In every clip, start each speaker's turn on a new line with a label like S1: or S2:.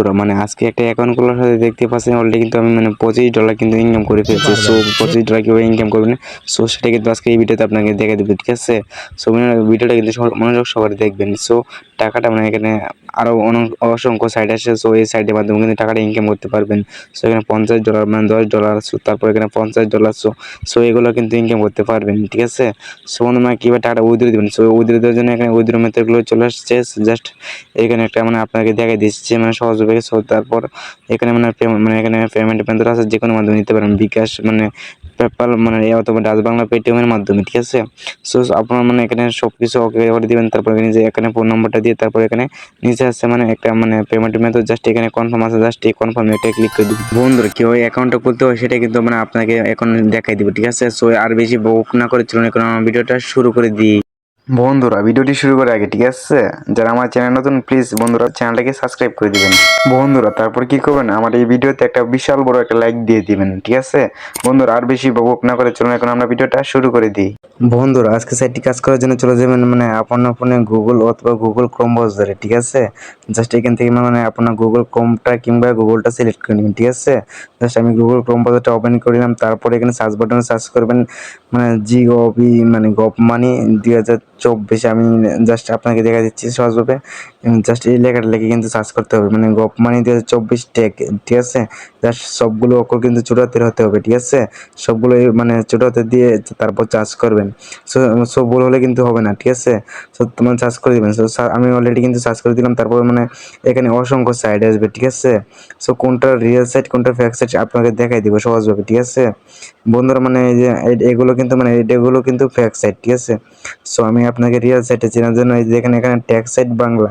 S1: বন্ধুরা মানে আজকে একটা অ্যাকাউন্ট খোলার সাথে দেখতে পাচ্ছেন অলরেডি কিন্তু আমি মানে পঁচিশ ডলার কিন্তু ইনকাম করে ফেলছি। সো পঁচিশ ডলার কীভাবে ইনকাম করবেন সো সেটা কিন্তু আজকে এই ভিডিওতে আপনাকে দেখে দেবো ঠিক আছে? সো ভিডিওটা কিন্তু সবার- মনোযোগ সহকারে দেখবেন। সো টাকাটা মানে এখানে আরও অসংখ্য সাইড আছে। সো এই সাইডের মাধ্যমে কিন্তু টাকাটা ইনকাম করতে পারবেন। সো এখানে পঞ্চাশ ডলার মানে দশ ডলার সো তারপর এখানে পঞ্চাশ ডলার সো সো এগুলো কিন্তু ইনকাম করতে পারবেন ঠিক আছে? সো মানে কীভাবে টাকাটা উইথড্র দেবেন সো উইথড্র দেওয়ার জন্য এখানে উইথড্র মেথডগুলো চলে আসছে। জাস্ট এখানে একটা মানে আপনাকে দেখাই দিচ্ছে মানে সহজভাবে সো তারপর এখানে মানে মানে এখানে পেমেন্ট মেথড আছে যে কোনো মাধ্যমে নিতে পারেন। বিকাশ মানে পেপাল মানে অথবা ডাচ বাংলা পেটিএমের মাধ্যমে, ঠিক আছে? সো আপনার মানে এখানে সব কিছু ওকে করে দিবেন। তারপর এখানে এখানে ফোন নম্বরটা দিয়ে তারপর এখানে নিচে আসছে মানে একটা মানে পেমেন্ট মেথড জাস্ট এখানে কনফার্ম আছে জাস্ট এই কনফার্ম এটা ক্লিক করে দিবেন। বন্ধুরা কীভাবে অ্যাকাউন্টটা খুলতে হয় সেটা কিন্তু মানে আপনাকে এখন দেখাই দিব, ঠিক আছে? সো আর বেশি বুক না করে চলুন, এখন ভিডিওটা শুরু করে দিই। বন্ধুরা, ভিডিওটি শুরু করার আগে, ঠিক আছে? যারা আমার চ্যানেল নতুন প্লিজ বন্ধুরা চ্যানেলটাকে সাবস্ক্রাইব করে দিবেন। বন্ধুরা, তারপর কি করবেন? আমার এই ভিডিওতে একটা বিশাল বড় একটা লাইক দিয়ে দিবেন, ঠিক আছে? বন্ধুরা, আর বেশি বক না করে চলুন, এখন আমরা ভিডিওটা শুরু করে দিই। বন্ধুরা, আজকে সাইটটি কাজ করার জন্য চলে যাবেন মানে আপনার ফোনে গুগল অথবা গুগল ক্রোম ব্রাউজারে ঠিক আছে? জাস্ট এখান থেকে মানে আপনার গুগল ক্রোমটা কিংবা গুগলটা সিলেক্ট করে নেবেন, ঠিক আছে? জাস্ট আমি গুগল ক্রোম ব্রাউজারটা ওপেন করে নিলাম, তারপরে এখানে সার্চ বাটনে সার্চ করবেন মানে জি গভি মানে গভ মানি দুই হাজার চব্বিশে আমি জাস্ট আপনাকে দেখা দিচ্ছি সহজভাবে জাস্ট এই লেখাটা লিখে কিন্তু সার্চ করতে হবে। মানে গভ মানি হাজার চব্বিশ টেক ঠিক আছে? জাস্ট সবগুলো অক্ষর কিন্তু ছোটাতে হতে হবে, ঠিক আছে? সবগুলো মানে ছোটাতে দিয়ে তারপর চার্জ করবেন। সো সব ভুল হলে কিন্তু হবে না, ঠিক আছে? সো তোমার চার্জ করে দিবেন। সো আমি অলরেডি কিন্তু চার্জ করে দিলাম। তারপর মানে এখানে অসংখ্য সাইড আসবে, ঠিক আছে? সো কোনটা রিয়েল সাইট কোনটা ফেক সাইট আপনাকে দেখাই দিব সহজভাবে, ঠিক আছে? বন্ধুরা মানে এই যে এগুলো কিন্তু মানে এগুলো কিন্তু ফেক সাইট ঠিক আছে? সো আমি আপনাকে রিয়েল সাইটে চেনার জন্য এই যে এখানে এখানে ট্যাক্স সাইট বাংলা।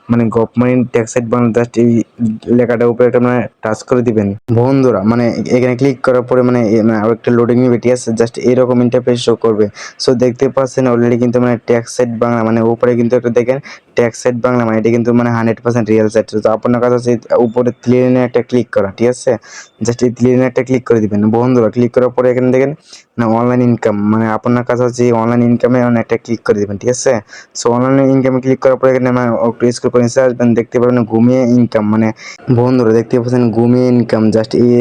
S1: মানে গভর্নমেন্ট ট্যাক্স বাংলা জাস্ট এই লেখাটার উপরে একটা মানে টাচ করে দিবেন। বন্ধুরা মানে এখানে ক্লিক করার পরে মানে একটা লোডিং নিবে, ঠিক আছে? জাস্ট এরকম ইন্টারফেস শো করবে। সো দেখতে পাচ্ছেন অলরেডি কিন্তু মানে ট্যাক্স সাইট বাংলা মানে উপরে কিন্তু একটা দেখেন ট্যাক্স সাইট বাংলা মানে এটা কিন্তু মানে হান্ড্রেড পার্সেন্ট রিয়েল সাইট তো আপনার কাছে হচ্ছে উপরে ক্লিয়ারে একটা ক্লিক করা, ঠিক আছে? জাস্ট এই ক্লিয়ারে একটা ক্লিক করে দিবেন। বন্ধুরা ক্লিক করার পরে এখানে দেখেন না অনলাইন ইনকাম মানে আপনার কাছে হচ্ছে অনলাইন ইনকামে মানে একটা ক্লিক করে দিবেন, ঠিক আছে? সো অনলাইন ইনকামে ক্লিক করার পরে এখানে মানে একটু স্ক্রল করে নিচে আসবেন, দেখতে পাবেন ঘুমিয়ে ইনকাম মানে বন্ধুরা দেখতে পাচ্ছেন ঘুমিয়ে ইনকাম জাস্ট এই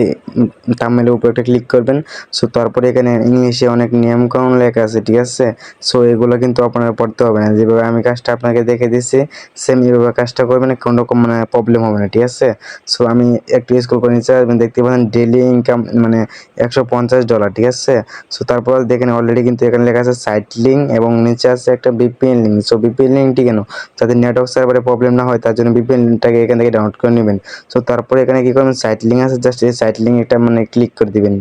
S1: থাম্বনেলের উপরে একটা ক্লিক করবেন সো তারপরে এখানে ইংলিশে অনেক নিয়ম কানুন লেখা আছে, ঠিক আছে? সো এগুলো কিন্তু আপনার পড়তে হবে না, যেভাবে আমি কাজটা আপনাকে দেখে দিচ্ছি সেম এইভাবে কাজটা করবেন, কোনো রকম মানে প্রবলেম হবে না, ঠিক আছে? সো আমি একটু স্কুল করে নিচে আসবেন, দেখতে পাচ্ছেন ডেলি ইনকাম মানে একশো পঞ্চাশ ডলার ঠিক আছে? সো তারপর দেখেন অলরেডি কিন্তু এখানে লেখা আছে সাইট লিঙ্ক এবং নিচে আছে একটা বিপিএন লিঙ্ক সো বিপিএন লিঙ্কটি কেন? যাতে নেটওয়ার্ক সার্ভারে প্রবলেম না হয়, তার জন্য ভিপিএনটাকে এখান থেকে ডাউনলোড করে নেবেন। সো তারপরে এখানে কী করবেন? সাইট লিঙ্ক আছে জাস্ট এই সাইট লিঙ্ক এটা মানে ক্লিক করে দিবেন।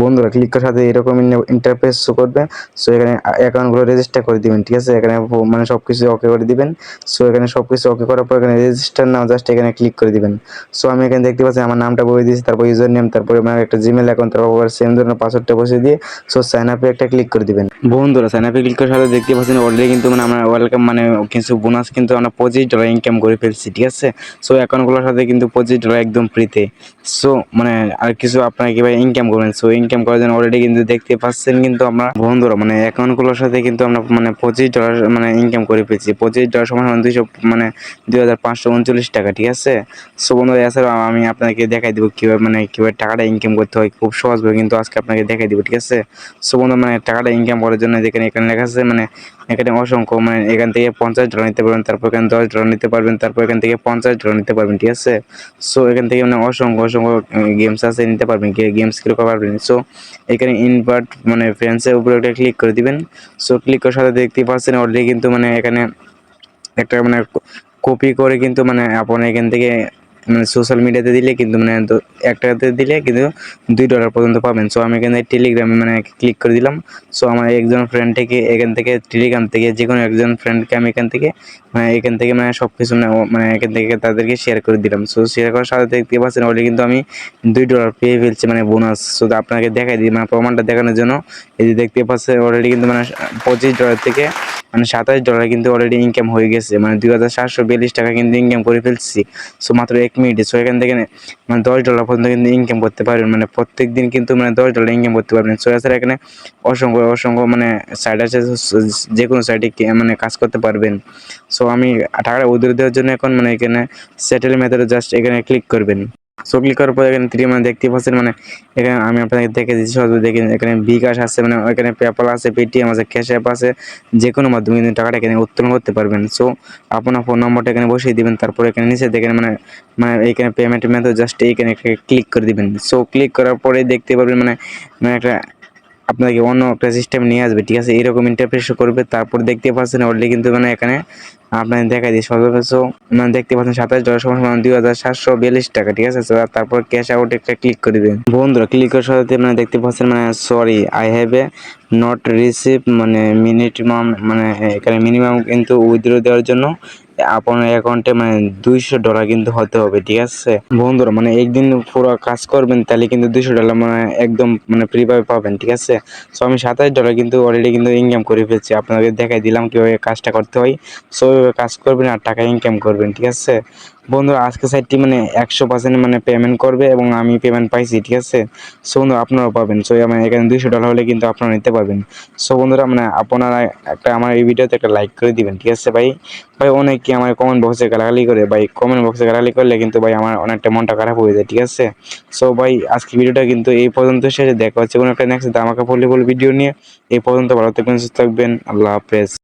S1: বন্ধুরা ক্লিক করার সাথে এরকম ইন্টারফেস শো করবে সো এখানে অ্যাকাউন্টগুলো রেজিস্টার করে দিবেন, ঠিক আছে? এখানে মানে সব কিছু ওকে করে দিবেন। সো এখানে সব কিছু ওকে করার পর এখানে রেজিস্টার নাও জাস্ট এখানে ক্লিক করে দিবেন। সো আমি এখানে দেখতে পাচ্ছি আমার নামটা বলে দিয়েছি, তারপর ইউজার নেম তারপরে আমার একটা জিমেল অ্যাকাউন্ট তারপর সেম ধরনের পাসওয়ার্ডটা বসিয়ে দিয়ে সো সাইন আপে একটা ক্লিক করে দিবেন। বন্ধুরা সাইন আপে ক্লিক করার সাথে দেখতে পাচ্ছেন অলরেডি কিন্তু মানে আমরা ওয়েলকাম মানে কিছু বোনাস কিন্তু আমরা পঁচিশ ডলার ইনকাম করে ফেলছি, ঠিক আছে? সো অ্যাকাউন্টগুলোর সাথে কিন্তু পঁচিশ ডলার একদম ফ্রিতে সো মানে আর কিছু আপনারা কীভাবে ইনকাম করবেন? সো ইনকাম করার জন্য অলরেডি কিন্তু দেখতে পাচ্ছেন কিন্তু আমরা বন্ধুরা মানে অ্যাকাউন্টগুলোর সাথে কিন্তু আমরা মানে পঁচিশ ডলার মানে ইনকাম করে পেয়েছি। পঁচিশ ডলার সমান দুইশো মানে দুই হাজার পাঁচশো উনচল্লিশ টাকা, ঠিক আছে? সো বন্ধুরা, এছাড়াও আমি আপনাকে দেখাই দেবো কীভাবে মানে কীভাবে টাকাটা ইনকাম করতে হয়, খুব সহজভাবে কিন্তু আজকে আপনাকে দেখাই দেবো, ঠিক আছে? সো বন্ধু মানে টাকাটা ইনকাম করার জন্য যেখানে এখানে লেখা আছে মানে এখানে অসংখ্য মানে এখান থেকে পঞ্চাশ ডলার নিতে পারবেন, তারপর এখানে দশ ডলার নিতে পারবেন, তারপর এখান থেকে পঞ্চাশ ডলার নিতে পারবেন, ঠিক আছে? সো এখান থেকে মানে অসংখ্য অসংখ্য গেমস আছে, নিতে পারবেন গেমস কীরকম পারবেন সো এখানে ইনভার্ট মানে ফ্রেন্ডসের উপরে একটা ক্লিক করে দিবেন। সো ক্লিক করার সাথে দেখতে পাচ্ছেন অলরেডি কিন্তু মানে এখানে একটা মানে কপি করে কিন্তু মানে আপনার এখান থেকে মানে সোশ্যাল মিডিয়াতে দিলে কিন্তু মানে একটাতে দিলে কিন্তু দুই ডলার পর্যন্ত পাবেন। সো আমি এখানে টেলিগ্রামে মানে ক্লিক করে দিলাম। সো আমার একজন ফ্রেন্ড থেকে, এখান থেকে টেলিগ্রাম থেকে যে কোনো একজন ফ্রেন্ডকে আমি এখান থেকে মানে এখান থেকে মানে সব কিছু মানে মানে এখান থেকে তাদেরকে শেয়ার করে দিলাম। সো শেয়ার করার সাথে দেখতে পাচ্ছেন অলরেডি কিন্তু আমি দুই ডলার পেয়ে ফেলছি মানে বোনাস সো আপনাকে দেখাই দিই মানে প্রমাণটা দেখানোর জন্য। এই যে দেখতে পাচ্ছেন অলরেডি কিন্তু মানে পঁচিশ ডলার থেকে মানে সাতাশ ডলার কিন্তু অলরেডি ইনকাম হয়ে গেছে। মানে দুই হাজার সাতশো বিয়াল্লিশ টাকা কিন্তু ইনকাম করে ফেলছি। সো মাত্র এক মিনিটে সো এখান থেকে মানে দশ ডলার পর্যন্ত কিন্তু ইনকাম করতে পারবেন। মানে প্রত্যেক দিন কিন্তু মানে দশ ডলার ইনকাম করতে পারবেন। সো এছাড়া এখানে অসংখ্য অসংখ্য মানে সাইট আছে। যে কোনো সাইডে মানে কাজ করতে পারবেন। সো আমি টাকাটা উদ্ধার দেওয়ার জন্য এখন মানে এখানে সেটেল মেথডে জাস্ট এখানে ক্লিক করবেন। সো ক্লিক করার পর এখানে থ্রি মানে দেখতে পাচ্ছেন মানে এখানে আমি আপনাকে দেখে দিচ্ছি সহজে দেখে এখানে বিকাশ আছে মানে এখানে পেপাল আছে পেটিএম আছে ক্যাশ অ্যাপ আছে যে কোনো মাধ্যমে কিন্তু টাকাটা এখানে উত্তোলন করতে পারবেন। সো আপনার ফোন নম্বরটা এখানে বসিয়ে দিবেন, তারপর এখানে নিচে দেখেন মানে মানে এখানে পেমেন্ট মেথড জাস্ট এখানে ক্লিক করে দিবেন। সো ক্লিক করার পরে দেখতে পারবেন মানে মানে একটা আপনাকে অন্য একটা সিস্টেম নিয়ে আসবে, ঠিক আছে? এরকম ইন্টারফেস করবে, তারপর দেখতে পাচ্ছেন অলরেডি কিন্তু মানে এখানে আপনাকে দেখা দিই সর্বোচ্চ মানে দেখতে পাচ্ছেন সাতাশ ডলার সমান সমান দুই হাজার সাতশো বিয়াল্লিশ টাকা, ঠিক আছে? তারপর ক্যাশ আউট একটা ক্লিক করে দেবেন। বন্ধুরা ক্লিক করার সাথে মানে দেখতে পাচ্ছেন মানে sorry I have a not receive মানে মিনিমাম মানে এখানে মিনিমাম কিন্তু উইথড্র দেওয়ার জন্য আপনার অ্যাকাউন্টে মানে দুইশো ডলার কিন্তু হতে হবে, ঠিক আছে? বন্ধুরা মানে একদিন পুরো কাজ করবেন, তাহলে কিন্তু দুইশো ডলার মানে একদম মানে ফ্রিভাবে পাবেন, ঠিক আছে? সো আমি সাতাশ ডলার কিন্তু অলরেডি কিন্তু ইনকাম করে ফেলছি। আপনাদের দেখাই দিলাম কীভাবে কাজটা করতে হয়। সো কাজ করবেন আর টাকা ইনকাম করবেন, ঠিক আছে? বন্ধুরা আজকে সাইটটি মানে একশো পার্সেন্ট মানে পেমেন্ট করবে এবং আমি পেমেন্ট পাইছি, ঠিক আছে? সো বন্ধু, আপনারাও পাবেন। সো আমার এখানে দুইশো ডলার হলে কিন্তু আপনারা নিতে পারবেন। সো বন্ধুরা মানে আপনারা একটা আমার এই ভিডিওতে একটা লাইক করে দিবেন, ঠিক আছে ভাই? ভাই, অনেকে আমার কমেন্ট বক্সে গালাগালি করে। ভাই কমেন্ট বক্সে গালাগালি করলে কিন্তু ভাই আমার অনেকটা মনটা খারাপ হয়ে যায়, ঠিক আছে? সো ভাই, আজকে ভিডিওটা কিন্তু এই পর্যন্ত শেষে। দেখা হচ্ছে কোনো একটা নেক্সট দামাকা ফুল ভিডিও নিয়ে। এই পর্যন্ত ভালো থাকবেন, সুস্থ থাকবেন। আল্লাহ হাফেজ।